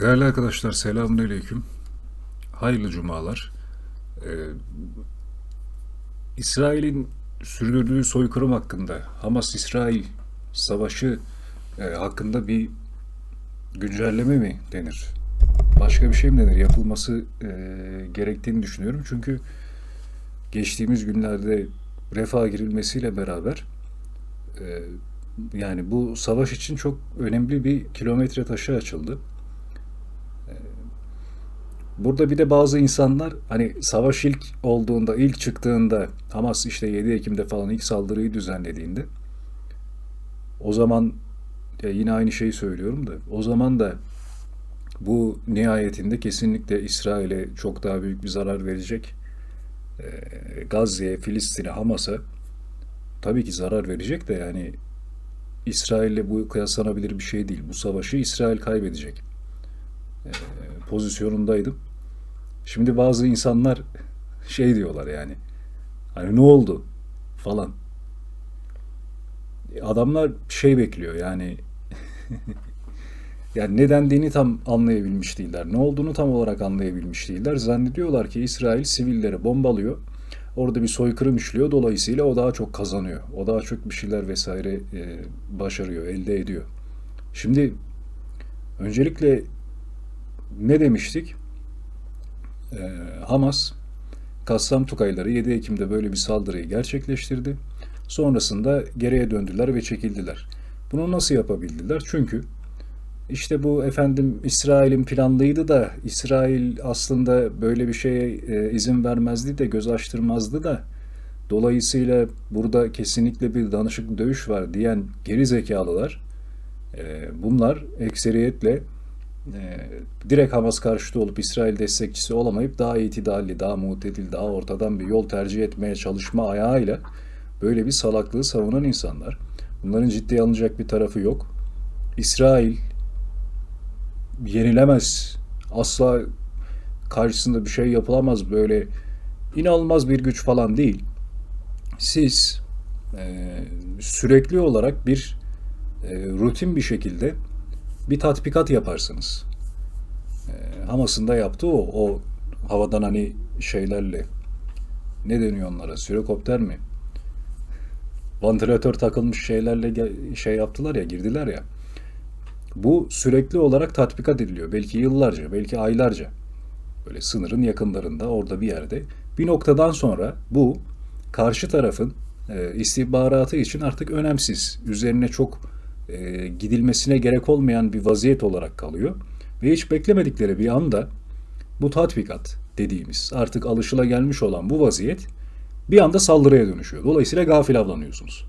Değerli arkadaşlar selamünaleyküm. Hayırlı cumalar. Ee, İsrail'in sürdürdüğü soykırım hakkında, Hamas-İsrail savaşı e, hakkında bir güncelleme mi denir? Başka bir şey mi denir? Yapılması e, gerektiğini düşünüyorum. Çünkü geçtiğimiz günlerde refaha girilmesiyle beraber e, yani bu savaş için çok önemli bir kilometre taşı açıldı. Burada bir de bazı insanlar hani savaş ilk olduğunda, ilk çıktığında Hamas işte 7 Ekim'de falan ilk saldırıyı düzenlediğinde o zaman ya yine aynı şeyi söylüyorum da o zaman da bu nihayetinde kesinlikle İsrail'e çok daha büyük bir zarar verecek. Ee, Gazze'ye, Filistin'e, Hamas'a tabii ki zarar verecek de yani İsrail'le bu kıyaslanabilir bir şey değil. Bu savaşı İsrail kaybedecek. Pozisyonundaydım. Şimdi bazı insanlar şey diyorlar yani. Hani ne oldu falan. Adamlar şey bekliyor yani. yani ne dendiğini tam anlayabilmiş değiller. Ne olduğunu tam olarak anlayabilmiş değiller. Zannediyorlar ki İsrail sivilleri bombalıyor. Orada bir soykırım işliyor. Dolayısıyla o daha çok kazanıyor. O daha çok bir şeyler vesaire e, başarıyor, elde ediyor. Şimdi öncelikle ne demiştik? Ee, Hamas, Kassam Tukayları 7 Ekim'de böyle bir saldırıyı gerçekleştirdi. Sonrasında geriye döndüler ve çekildiler. Bunu nasıl yapabildiler? Çünkü işte bu efendim İsrail'in planlıydı da İsrail aslında böyle bir şeye e, izin vermezdi de göz açtırmazdı da dolayısıyla burada kesinlikle bir danışık dövüş var diyen geri zekalılar e, bunlar ekseriyetle e, direkt Hamas karşıtı olup İsrail destekçisi olamayıp daha itidalli, daha mutedil, daha ortadan bir yol tercih etmeye çalışma ayağıyla böyle bir salaklığı savunan insanlar. Bunların ciddiye alınacak bir tarafı yok. İsrail yenilemez. Asla karşısında bir şey yapılamaz böyle inanılmaz bir güç falan değil. Siz e, sürekli olarak bir e, rutin bir şekilde bir tatbikat yaparsınız. E, Hamas'ın da yaptığı o. O havadan hani şeylerle ne deniyor onlara? Sürokopter mi? Vantilatör takılmış şeylerle şey yaptılar ya, girdiler ya. Bu sürekli olarak tatbikat ediliyor. Belki yıllarca, belki aylarca. Böyle sınırın yakınlarında, orada bir yerde. Bir noktadan sonra bu karşı tarafın e, istihbaratı için artık önemsiz. Üzerine çok e, gidilmesine gerek olmayan bir vaziyet olarak kalıyor. Ve hiç beklemedikleri bir anda bu tatbikat dediğimiz artık alışıla gelmiş olan bu vaziyet bir anda saldırıya dönüşüyor. Dolayısıyla gafil avlanıyorsunuz.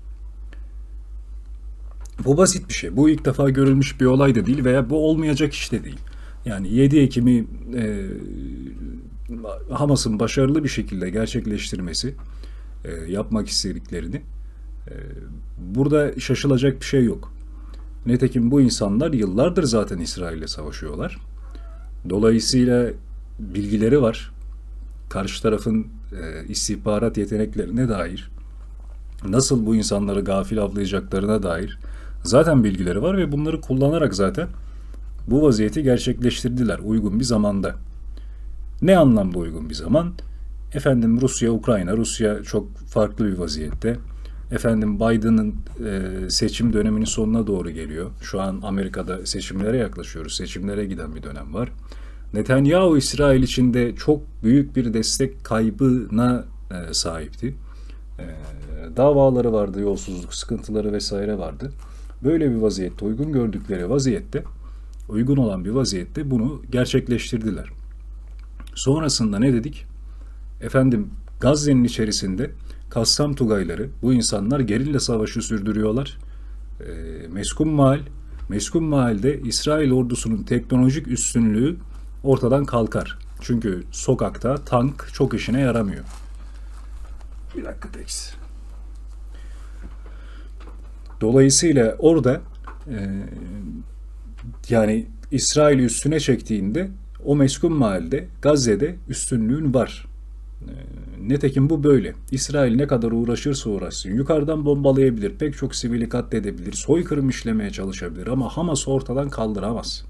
Bu basit bir şey. Bu ilk defa görülmüş bir olay da değil veya bu olmayacak iş de değil. Yani 7 Ekim'i e, Hamas'ın başarılı bir şekilde gerçekleştirmesi, e, yapmak istediklerini e, burada şaşılacak bir şey yok. Nitekim bu insanlar yıllardır zaten İsrail ile savaşıyorlar. Dolayısıyla bilgileri var. Karşı tarafın e, istihbarat yeteneklerine dair, nasıl bu insanları gafil avlayacaklarına dair zaten bilgileri var ve bunları kullanarak zaten bu vaziyeti gerçekleştirdiler uygun bir zamanda. Ne anlamda uygun bir zaman? Efendim Rusya, Ukrayna, Rusya çok farklı bir vaziyette. Efendim Biden'ın e, seçim döneminin sonuna doğru geliyor. Şu an Amerika'da seçimlere yaklaşıyoruz. Seçimlere giden bir dönem var. Netanyahu İsrail içinde çok büyük bir destek kaybına e, sahipti. E, davaları vardı, yolsuzluk sıkıntıları vesaire vardı. Böyle bir vaziyette, uygun gördükleri vaziyette, uygun olan bir vaziyette bunu gerçekleştirdiler. Sonrasında ne dedik? Efendim Gazze'nin içerisinde Kassam Tugayları, bu insanlar gerilla savaşı sürdürüyorlar. E, Meskun Mahal, Meskun Mahal'de İsrail ordusunun teknolojik üstünlüğü ortadan kalkar. Çünkü sokakta tank çok işine yaramıyor. Bir dakika Dex. Dolayısıyla orada e, yani İsrail üstüne çektiğinde o meskun mahalde Gazze'de üstünlüğün var. E, Netekim bu böyle. İsrail ne kadar uğraşırsa uğraşsın yukarıdan bombalayabilir, pek çok sivili katledebilir, soykırım işlemeye çalışabilir ama Hamas ortadan kaldıramaz.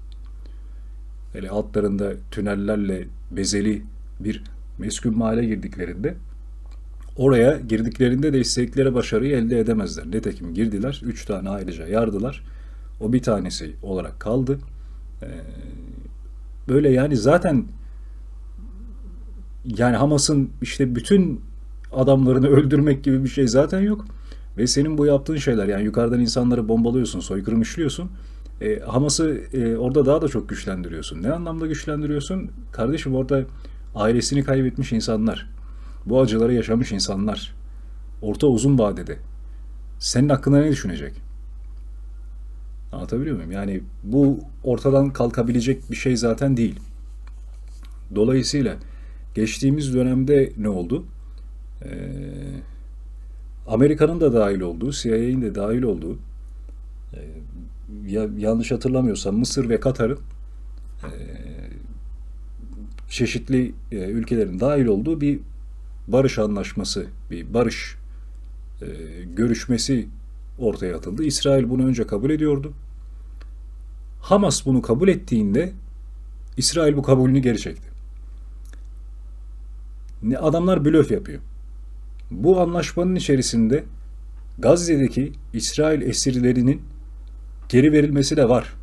hele altlarında tünellerle bezeli bir meskun mahalle girdiklerinde oraya girdiklerinde de istedikleri başarıyı elde edemezler. Nitekim girdiler, üç tane ayrıca yardılar. O bir tanesi olarak kaldı. Ee, böyle yani zaten yani Hamas'ın işte bütün adamlarını öldürmek gibi bir şey zaten yok. Ve senin bu yaptığın şeyler yani yukarıdan insanları bombalıyorsun, soykırım işliyorsun. E, Hamas'ı e, orada daha da çok güçlendiriyorsun. Ne anlamda güçlendiriyorsun? Kardeşim orada ailesini kaybetmiş insanlar. Bu acıları yaşamış insanlar. Orta uzun vadede. Senin hakkında ne düşünecek? Anlatabiliyor muyum? Yani bu ortadan kalkabilecek bir şey zaten değil. Dolayısıyla geçtiğimiz dönemde ne oldu? Ee, Amerika'nın da dahil olduğu, CIA'nin de dahil olduğu, e, ya, yanlış hatırlamıyorsam Mısır ve Katar'ın e, çeşitli e, ülkelerin dahil olduğu bir barış anlaşması, bir barış e, görüşmesi ortaya atıldı. İsrail bunu önce kabul ediyordu. Hamas bunu kabul ettiğinde İsrail bu kabulünü geri çekti. Ne adamlar blöf yapıyor. Bu anlaşmanın içerisinde Gazze'deki İsrail esirlerinin geri verilmesi de var.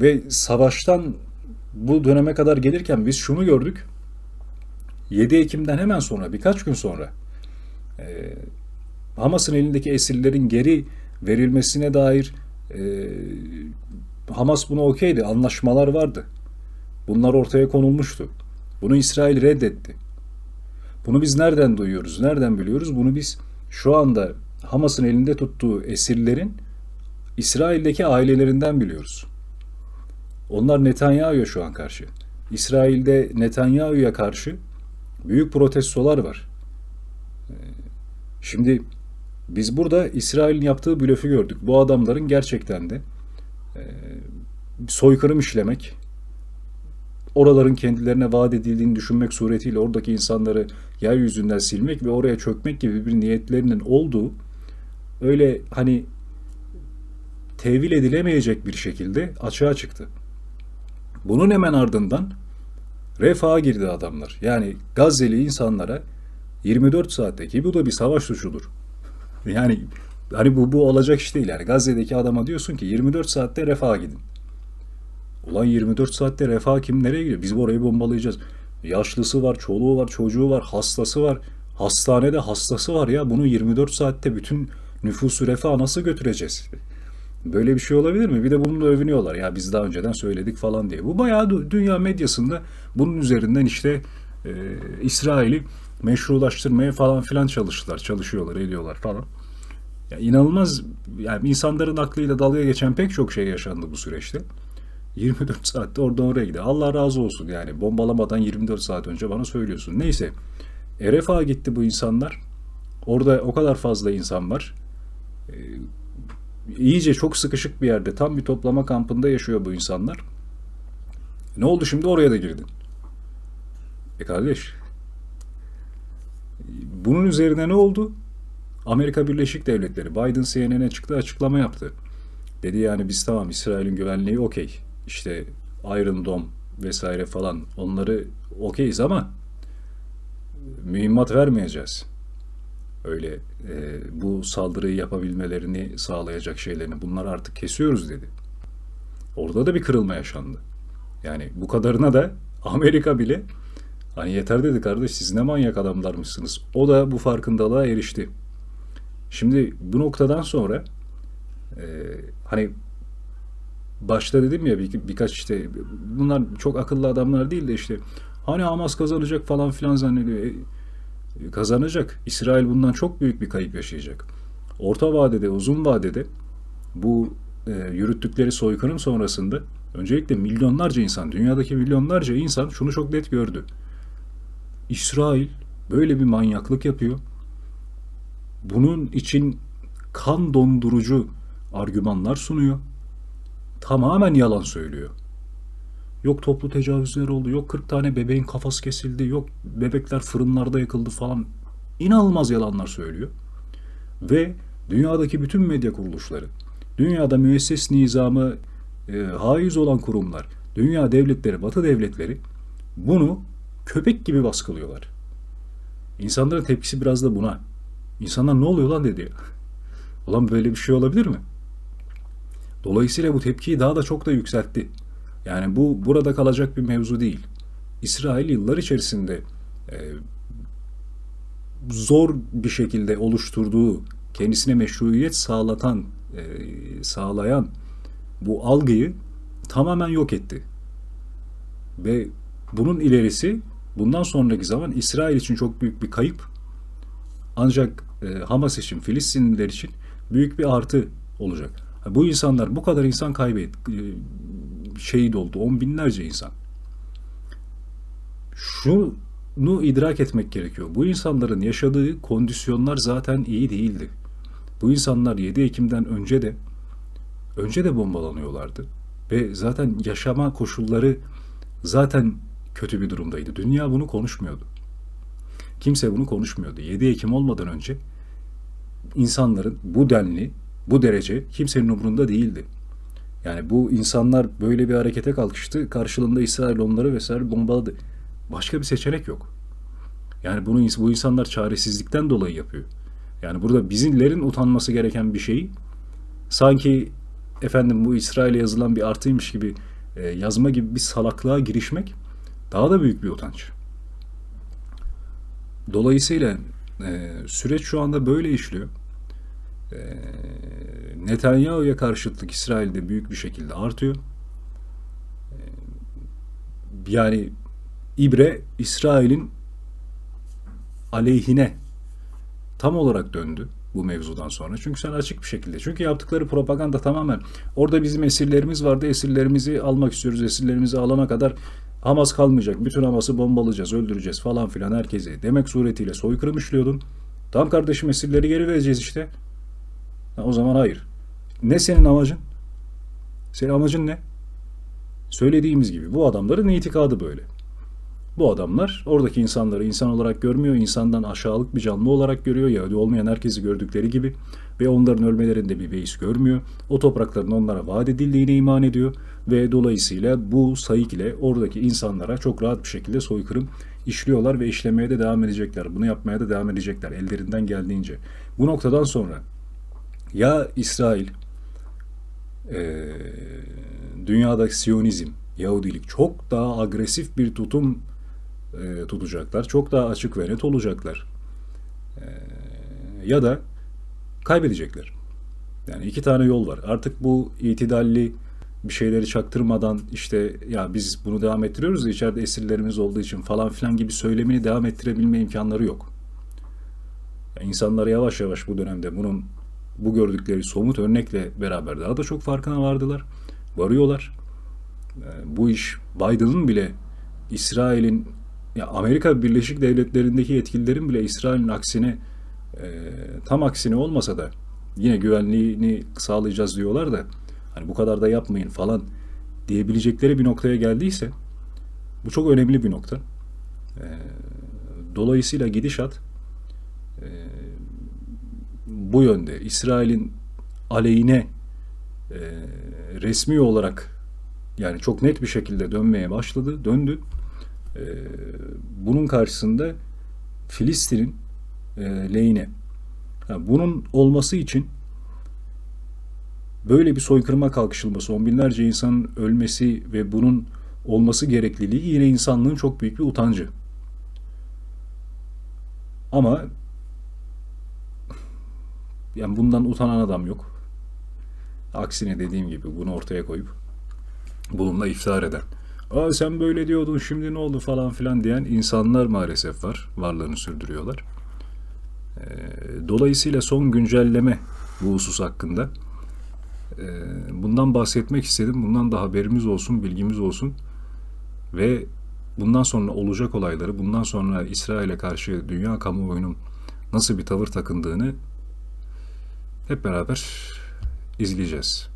Ve savaştan bu döneme kadar gelirken biz şunu gördük. 7 Ekim'den hemen sonra, birkaç gün sonra e, Hamas'ın elindeki esirlerin geri verilmesine dair e, Hamas buna okeydi. Anlaşmalar vardı. Bunlar ortaya konulmuştu. Bunu İsrail reddetti. Bunu biz nereden duyuyoruz? Nereden biliyoruz? Bunu biz şu anda Hamas'ın elinde tuttuğu esirlerin İsrail'deki ailelerinden biliyoruz. Onlar Netanyahu'ya şu an karşı. İsrail'de Netanyahu'ya karşı büyük protestolar var. Ee, şimdi biz burada İsrail'in yaptığı blöfü gördük. Bu adamların gerçekten de e, soykırım işlemek, oraların kendilerine vaat edildiğini düşünmek suretiyle oradaki insanları yeryüzünden silmek ve oraya çökmek gibi bir niyetlerinin olduğu öyle hani tevil edilemeyecek bir şekilde açığa çıktı. Bunun hemen ardından refaha girdi adamlar. Yani Gazze'li insanlara 24 saatteki bu da bir savaş suçudur. Yani hani bu, bu olacak iş değil yani. Gazze'deki adama diyorsun ki 24 saatte refaha gidin. Ulan 24 saatte refah kim nereye gidiyor? Biz bu orayı bombalayacağız. Yaşlısı var, çoluğu var, çocuğu var, hastası var. Hastanede hastası var ya. Bunu 24 saatte bütün nüfusu refah nasıl götüreceğiz? Böyle bir şey olabilir mi? Bir de bununla övünüyorlar. Ya biz daha önceden söyledik falan diye. Bu bayağı dünya medyasında bunun üzerinden işte e, İsrail'i meşrulaştırmaya falan filan çalıştılar. Çalışıyorlar, ediyorlar falan. Ya inanılmaz yani insanların aklıyla dalga geçen pek çok şey yaşandı bu süreçte. 24 saatte oradan oraya gidiyor. Allah razı olsun yani bombalamadan 24 saat önce bana söylüyorsun. Neyse. RFA gitti bu insanlar. Orada o kadar fazla insan var. Ee, iyice çok sıkışık bir yerde tam bir toplama kampında yaşıyor bu insanlar. Ne oldu şimdi oraya da girdin. E kardeş. Bunun üzerine ne oldu? Amerika Birleşik Devletleri Biden CNN'e çıktı açıklama yaptı. Dedi yani biz tamam İsrail'in güvenliği okey işte Iron Dome vesaire falan onları okeyiz ama mühimmat vermeyeceğiz. Öyle e, bu saldırıyı yapabilmelerini sağlayacak şeylerini bunlar artık kesiyoruz dedi. Orada da bir kırılma yaşandı. Yani bu kadarına da Amerika bile hani yeter dedi kardeş siz ne manyak adamlarmışsınız. O da bu farkındalığa erişti. Şimdi bu noktadan sonra e, hani başta dedim ya bir, birkaç işte bunlar çok akıllı adamlar değil de işte hani Hamas kazanacak falan filan zannediyor. E, kazanacak. İsrail bundan çok büyük bir kayıp yaşayacak. Orta vadede, uzun vadede bu e, yürüttükleri soykırım sonrasında öncelikle milyonlarca insan, dünyadaki milyonlarca insan şunu çok net gördü. İsrail böyle bir manyaklık yapıyor. Bunun için kan dondurucu argümanlar sunuyor tamamen yalan söylüyor. Yok toplu tecavüzler oldu, yok 40 tane bebeğin kafası kesildi, yok bebekler fırınlarda yakıldı falan. İnanılmaz yalanlar söylüyor. Ve dünyadaki bütün medya kuruluşları, dünyada müesses nizamı e, haiz olan kurumlar, dünya devletleri, batı devletleri bunu köpek gibi baskılıyorlar. İnsanların tepkisi biraz da buna. İnsanlar ne oluyor lan dedi. Ulan böyle bir şey olabilir mi? Dolayısıyla bu tepkiyi daha da çok da yükseltti. Yani bu burada kalacak bir mevzu değil. İsrail yıllar içerisinde e, zor bir şekilde oluşturduğu, kendisine meşruiyet sağlatan, e, sağlayan bu algıyı tamamen yok etti. Ve bunun ilerisi bundan sonraki zaman İsrail için çok büyük bir kayıp. Ancak e, Hamas için, Filistinliler için büyük bir artı olacak. Bu insanlar bu kadar insan kaybet e, şehit oldu. On binlerce insan. Şunu idrak etmek gerekiyor. Bu insanların yaşadığı kondisyonlar zaten iyi değildi. Bu insanlar 7 Ekim'den önce de önce de bombalanıyorlardı. Ve zaten yaşama koşulları zaten kötü bir durumdaydı. Dünya bunu konuşmuyordu. Kimse bunu konuşmuyordu. 7 Ekim olmadan önce insanların bu denli, bu derece kimsenin umurunda değildi. Yani bu insanlar böyle bir harekete kalkıştı. Karşılığında İsrail onları vesaire bombaladı. Başka bir seçenek yok. Yani bunu bu insanlar çaresizlikten dolayı yapıyor. Yani burada bizimlerin utanması gereken bir şeyi sanki efendim bu İsrail'e yazılan bir artıymış gibi e, yazma gibi bir salaklığa girişmek daha da büyük bir utanç. Dolayısıyla e, süreç şu anda böyle işliyor. E, Netanyahu'ya karşıtlık İsrail'de büyük bir şekilde artıyor. E, yani İbre İsrail'in aleyhine tam olarak döndü bu mevzudan sonra. Çünkü sen açık bir şekilde. Çünkü yaptıkları propaganda tamamen orada bizim esirlerimiz vardı. Esirlerimizi almak istiyoruz. Esirlerimizi alana kadar Hamas kalmayacak. Bütün Hamas'ı bombalayacağız, öldüreceğiz falan filan herkesi demek suretiyle soykırım işliyordun. Tam kardeşim esirleri geri vereceğiz işte. O zaman hayır. Ne senin amacın? Senin amacın ne? Söylediğimiz gibi bu adamların itikadı böyle. Bu adamlar oradaki insanları insan olarak görmüyor, insandan aşağılık bir canlı olarak görüyor. Yahudi olmayan herkesi gördükleri gibi ve onların ölmelerinde bir beis görmüyor. O toprakların onlara vaat edildiğine iman ediyor ve dolayısıyla bu sayık ile oradaki insanlara çok rahat bir şekilde soykırım işliyorlar ve işlemeye de devam edecekler. Bunu yapmaya da devam edecekler ellerinden geldiğince. Bu noktadan sonra ya İsrail e, dünyadaki Siyonizm, Yahudilik çok daha agresif bir tutum e, tutacaklar. Çok daha açık ve net olacaklar. E, ya da kaybedecekler. Yani iki tane yol var. Artık bu itidalli bir şeyleri çaktırmadan işte ya biz bunu devam ettiriyoruz da içeride esirlerimiz olduğu için falan filan gibi söylemini devam ettirebilme imkanları yok. Yani insanlar yavaş yavaş bu dönemde bunun bu gördükleri somut örnekle beraber daha da çok farkına vardılar. Varıyorlar. E, bu iş Biden'ın bile İsrail'in ya Amerika Birleşik Devletleri'ndeki yetkililerin bile İsrail'in aksine e, tam aksine olmasa da yine güvenliğini sağlayacağız diyorlar da hani bu kadar da yapmayın falan diyebilecekleri bir noktaya geldiyse bu çok önemli bir nokta. E, dolayısıyla gidişat e, bu yönde. İsrail'in aleyhine e, resmi olarak yani çok net bir şekilde dönmeye başladı, döndü. E, bunun karşısında Filistin'in e, lehine. Yani bunun olması için böyle bir soykırıma kalkışılması, on binlerce insanın ölmesi ve bunun olması gerekliliği yine insanlığın çok büyük bir utancı. Ama yani bundan utanan adam yok. Aksine dediğim gibi bunu ortaya koyup bununla iftihar eden. Aa sen böyle diyordun şimdi ne oldu falan filan diyen insanlar maalesef var. Varlığını sürdürüyorlar. Ee, dolayısıyla son güncelleme bu husus hakkında. Ee, bundan bahsetmek istedim. Bundan da haberimiz olsun, bilgimiz olsun. Ve bundan sonra olacak olayları, bundan sonra İsrail'e karşı dünya kamuoyunun nasıl bir tavır takındığını hep beraber izleyeceğiz.